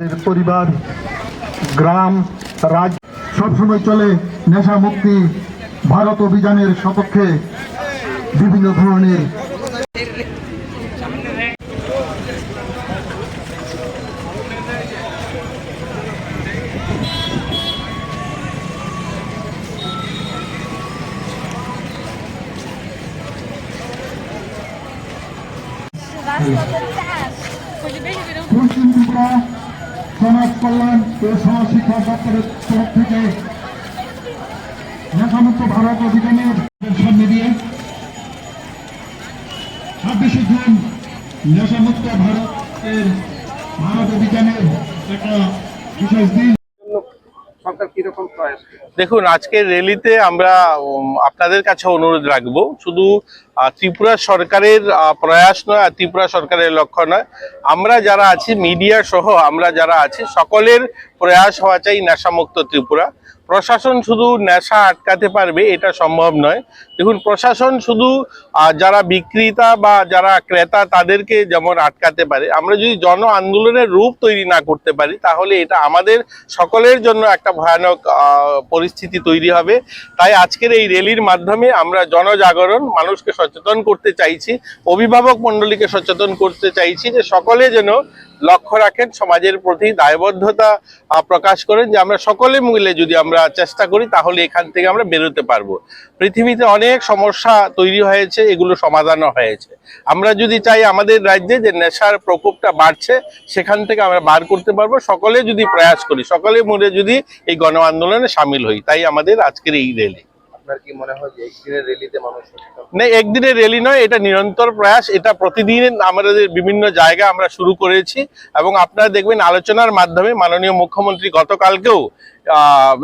পরিবার গ্রাম রাজ্য সবসময় চলে নেশা মুক্তি ভারত অভিযানের সপক্ষে বিভিন্ন ধরনের পশ্চিম ত্রিপুরা সমাজ কল্যাণ ও সহশিক্ষা দপ্তরের তরফ থেকে নেশামুক্ত ভারত অভিযানের সামনে দিয়ে ছাব্বিশে জুন নেশামুক্ত ভারতের ভারত অভিযানের একটা বিশেষ দিন। সরকার কীরকম প্রয়াস দেখুন, আজকের র্যালিতে আমরা আপনাদের কাছে অনুরোধ রাখব, শুধু ত্রিপুরা সরকারের প্রয়াস নয়, আর ত্রিপুরা সরকারের লক্ষ্য নয়। আমরা যারা আছি, মিডিয়া সহ আমরা যারা আছি, সকলের প্রয়াস হওয়া চাই নেশামুক্ত ত্রিপুরা। প্রশাসন শুধু নেশা আটকাতে পারবে, এটা সম্ভব নয়। দেখুন, প্রশাসন শুধু যারা বিক্রেতা বা যারা ক্রেতা, তাদেরকে যেমন আটকাতে পারে। আমরা যদি জন আন্দোলনের রূপ তৈরি না করতে পারি, তাহলে এটা আমাদের সকলের জন্য একটা ভয়ানক পরিস্থিতি তৈরি হবে। তাই আজকের এই র্যালির মাধ্যমে আমরা জনজাগরণ, মানুষকে সচেতন করতে চাইছি, অভিভাবক মণ্ডলীকে সচেতন করতে চাইছি যে সকলে যেন লক্ষ্য রাখেন, সমাজের প্রতি দায়বদ্ধতা প্রকাশ করেন যে আমরা সকলে মিলে যদি আমরা চেষ্টা করি, তাহলে এখান থেকে আমরা বেরোতে পারব। পৃথিবীতে অনেক সমস্যা তৈরি হয়েছে, এগুলো সমাধানও হয়েছে। আমরা যদি চাই আমাদের রাজ্যে যে নেশার প্রকোপটা বাড়ছে, সেখান থেকে আমরা বার করতে পারব। সকলে যদি প্রয়াস করি, সকলে মিলে যদি এই গণ আন্দোলনে সামিল হই, তাই আমাদের আজকের এই র্যালি আপনার কি মনে হয় যে একদিনের র্যালিতে মানুষ না, একদিনের র্যালি নয়, এটা নিরন্তর প্রয়াস, এটা প্রতিদিন আমাদের বিভিন্ন জায়গা আমরা শুরু করেছি এবং আপনারা দেখবেন আলোচনার মাধ্যমে মাননীয় মুখ্যমন্ত্রী গতকালকেও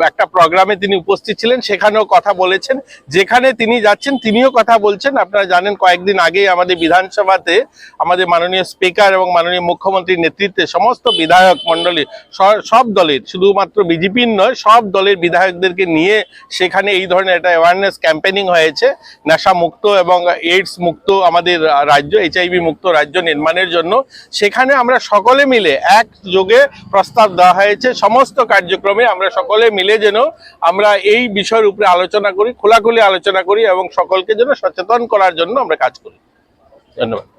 একটা প্রোগ্রামে তিনি উপস্থিত ছিলেন, সেখানেও কথা বলেছেন। যেখানে তিনি যাচ্ছেন, তিনিও কথা বলছেন। আপনারা জানেন, কয়েকদিন আগেই আমাদের বিধানসভাতে আমাদের মাননীয় স্পিকার এবং মাননীয় মুখ্যমন্ত্রীর নেতৃত্বে সমস্ত বিধায়ক মণ্ডলী সব দলের, শুধুমাত্র বিজেপির নয়, সব দলের বিধায়কদেরকে নিয়ে সেখানে এই ধরনের একটা অ্যাওয়ারনেস ক্যাম্পেনিং হয়েছে। নেশা মুক্ত এবং এইডস মুক্ত আমাদের রাজ্য এইচআইভি মুক্ত রাজ্য নির্মাণের জন্য। সেখানে আমরা সকলে মিলে এক যোগে প্রস্তাব দেওয়া হয়েছে। সমস্ত কার্যক্রমে আমরা সকলে মিলে যেন আমরা এই বিষয়ের উপরে আলোচনা করি, খোলাখুলি আলোচনা করি এবং সকলকে যেন সচেতন করার জন্য আমরা কাজ করি। ধন্যবাদ।